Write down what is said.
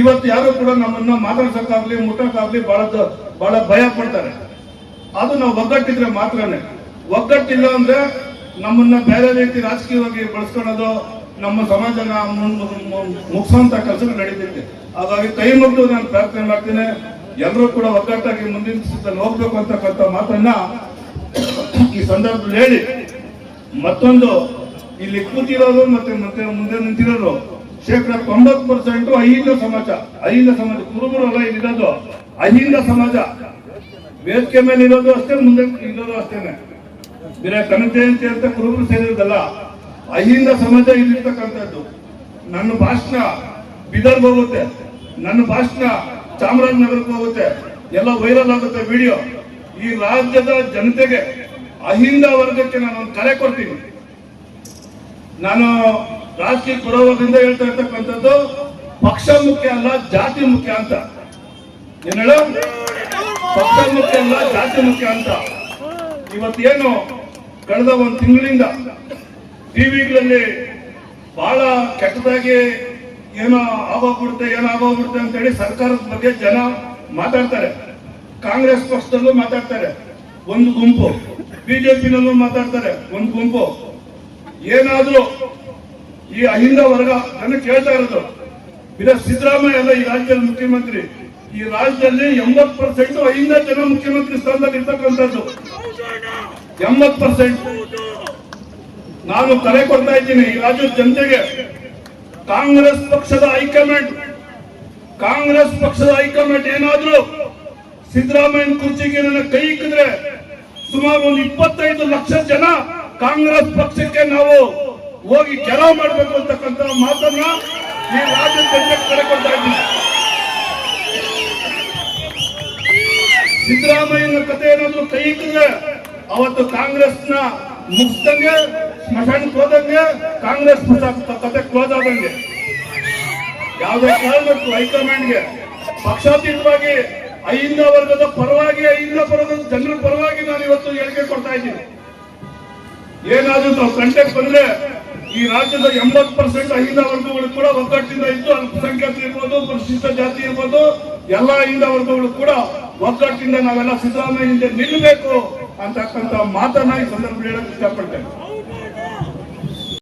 ಇವತ್ತು ಯಾರು ಕೂಡ ನಮ್ಮನ್ನ ಮಾತಾಡ್ಸಕ್ಕಾಗ್ಲಿ ಮುಟ್ಟಕ್ಕಾಗ್ಲಿ ಬಹಳ ಬಹಳ ಭಯ ಪಡ್ತಾರೆ. ಅದು ನಾವು ಒಗ್ಗಟ್ಟಿದ್ರೆ ಮಾತ್ರನೇ. ಒಗ್ಗಟ್ಟಿಲ್ಲ ಅಂದ್ರೆ ನಮ್ಮನ್ನ ಬೇರೆ ರೀತಿ ರಾಜಕೀಯವಾಗಿ ಬಳಸ್ಕೊಳ್ಳೋದು ನಮ್ಮ ಸಮಾಜನ ಮುಗಿಸುವಂತ ಕೆಲಸ ನಡೀತಿದೆ ಹಾಗಾಗಿ ಕೈ ಮುಗಿದು ನಾನು ಪ್ರಾರ್ಥನೆ ಮಾಡ್ತೀನಿ. ಎಲ್ಲರೂ ಕೂಡ ಒಗ್ಗಟ್ಟಾಗಿ ಮುಂದಿನ ಸುತ್ತಲ್ಲಿ ಹೋಗ್ಬೇಕು ಅಂತಕ್ಕಂಥ ಮಾತನ್ನ ಈ ಸಂದರ್ಭದಲ್ಲಿ ಹೇಳಿ. ಮತ್ತೊಂದು, ಇಲ್ಲಿ ಕೂತಿರೋರು ಮತ್ತೆ ಮತ್ತೆ ಮುಂದೆ ನಿಂತಿರೋರು ಶೇಕಡ ತೊಂಬತ್ತು ಪರ್ಸೆಂಟ್ ಅಹಿಂದ ಸಮಾಜ. ಅಹಿಂದ ಸಮಾಜ, ಕುರುಬರು ಅಲ್ಲ ಇಲ್ಲಿರೋದು. ಅಹಿಂದ ಸಮಾಜ. ವೇದಿಕೆ ಮೇಲೆ ಇರೋದು ಅಷ್ಟೇ, ಮುಂದೆ ಇರೋದು ಅಷ್ಟೇನೆ ಬೇರೆ ಕನಜಯಂತಿ ಅಂತ ಕುರುಬರು ಸೇರಿರೋದಲ್ಲ, ಅಹಿಂದ ಸಮಾಜ ಇಲ್ಲಿರ್ತಕ್ಕಂಥದ್ದು. ನನ್ನ ಭಾಷಣ ಬಿದರ್ಗೆ ಹೋಗುತ್ತೆ. ನನ್ನ ಭಾಷಣ ಚಾಮರಾಜನಗರಕ್ಕೆ ಹೋಗುತ್ತೆ. ಎಲ್ಲ ವೈರಲ್ ಆಗುತ್ತೆ ವಿಡಿಯೋ. ಈ ರಾಜ್ಯದ ಜನತೆಗೆ, ಅಹಿಂದ ವರ್ಗಕ್ಕೆ ನಾನು ಒಂದು ಕರೆ ಕೊಡ್ತೀನಿ. ನಾನು ರಾಜಕೀಯ ಪುರೋಗದಿಂದ ಹೇಳ್ತಾ ಇರ್ತಕ್ಕಂಥದ್ದು, ಪಕ್ಷ ಮುಖ್ಯ ಅಲ್ಲ, ಜಾತಿ ಮುಖ್ಯ ಅಂತ. ಏನ್ ಹೇಳ? ಪಕ್ಷ ಮುಖ್ಯ ಅಲ್ಲ, ಜಾತಿ ಮುಖ್ಯ ಅಂತ. ಇವತ್ತೇನು ಕಳೆದ ಒಂದು ತಿಂಗಳಿಂದ ಟಿವಿಗಳಲ್ಲಿ ಬಹಳ ಕೆಟ್ಟದಾಗಿ ಏನೋ ಆಗೋಗ್ಬಿಡುತ್ತೆ ಏನೋ ಆಗೋಗ್ಬಿಡುತ್ತೆ ಅಂತ ಹೇಳಿ ಸರ್ಕಾರದ ಬಗ್ಗೆ ಜನ ಮಾತಾಡ್ತಾರೆ. ಕಾಂಗ್ರೆಸ್ ಪಕ್ಷದಲ್ಲೂ ಮಾತಾಡ್ತಾರೆ. ಒಂದು ಗುಂಪು. ಬಿಜೆಪಿನಲ್ಲೂ ಮಾತಾಡ್ತಾರೆ. ಒಂದು ಗುಂಪು. ಏನಾದ್ರೂ ಈ ಅಹಿಂದ ವರ್ಗ ನನಗೆ ಕೇಳ್ತಾ ಇರೋದು. ಇದೇ ಸಿದ್ದರಾಮಯ್ಯ ಅಲ್ಲ ಈ ರಾಜ್ಯದ ಮುಖ್ಯಮಂತ್ರಿ. ಈ ರಾಜ್ಯದಲ್ಲಿ ಎಂಬತ್ ಪರ್ಸೆಂಟ್ ಅಹಿಂದ ಜನ ಮುಖ್ಯಮಂತ್ರಿ ಸ್ಥಾನದಲ್ಲಿ ಇರ್ತಕ್ಕಂಥದ್ದು. ಎಂಬತ್ ಪರ್ಸೆಂಟ್. ನಾನು ಕರೆ ಕೊಡ್ತಾ ಇದ್ದೀನಿ ಈ ರಾಜ್ಯದ ಜನತೆಗೆ. ಕಾಂಗ್ರೆಸ್ ಪಕ್ಷದ ಹೈಕಮಾಂಡ್. ಕಾಂಗ್ರೆಸ್ ಪಕ್ಷದ ಹೈಕಮಾಂಡ್ ಏನಾದ್ರೂ ಸಿದ್ದರಾಮಯ್ಯನ ಕುರ್ಚಿಗೆ ನನ್ನ ಕೈ ಇಕ್ಕಿದ್ರೆ ಸುಮಾರು ಒಂದು ಇಪ್ಪತ್ತೈದು ಲಕ್ಷ ಜನ ಕಾಂಗ್ರೆಸ್ ಪಕ್ಷಕ್ಕೆ ನಾವು ಹೋಗಿ ಕೆಲವು ಮಾಡಬೇಕು ಅಂತಕ್ಕಂಥ ಮಾತನ್ನ ಈ ರಾಜ್ಯದ ಜನತೆಗೆ ಕರೆ ಇದ್ದೀನಿ. ಸಿದ್ದರಾಮಯ್ಯನ ಕತೆ ಏನಾದ್ರು ಕೈ ಇಟ್ಟಿದ್ರೆ ಅವತ್ತು ಕಾಂಗ್ರೆಸ್ನ ಮುಗಿಸ್ದಂಗೆ, ಸ್ಮಶಾನಕ್ಕೆ ಹೋದಂಗೆ ಕಾಂಗ್ರೆಸ್ ಕತೆ ಕ್ಲೋಸ್ ಆದಂಗೆ. ಯಾವುದೇ ಕಾರಣಕ್ಕೂ ಹೈಕಮಾಂಡ್ಗೆ. ಪಕ್ಷಾತೀತವಾಗಿ ಅಹಿಂದ ವರ್ಗದ ಪರವಾಗಿ ಅಹಿಂದ ವರ್ಗದ ಜನರ ಪರವಾಗಿ ನಾನು ಇವತ್ತು ಹೇಳಿಕೆ ಕೊಡ್ತಾ ಇದ್ದೀನಿ. ಏನಾದ್ರೂ ನಾವು ಬಂದ್ರೆ ಈ ರಾಜ್ಯದ ಎಂಬತ್ ಪರ್ಸೆಂಟ್ ಅಹಿಂದ ವರ್ಗಗಳು ಕೂಡ ಒಗ್ಗಟ್ಟಿಂದ ಇದ್ದು ಅಲ್ಪಸಂಖ್ಯಾತ ಇರ್ಬೋದು ಪರಿಶಿಷ್ಟ ಜಾತಿ ಇರ್ಬೋದು, ಎಲ್ಲಾ ಅಹಿಂದ ವರ್ಗಗಳು ಕೂಡ ಒಗ್ಗಟ್ಟಿಂದ ನಾವೆಲ್ಲ ಸಿದ್ದರಾಮಯ್ಯ ಹಿಂದೆ ನಿಲ್ಲಬೇಕು ಅಂತಕ್ಕಂಥ ಮಾತನ್ನ ಈ ಸಂದರ್ಭ ಹೇಳಕ್ ಇಷ್ಟಪಡ್ತೇನೆ.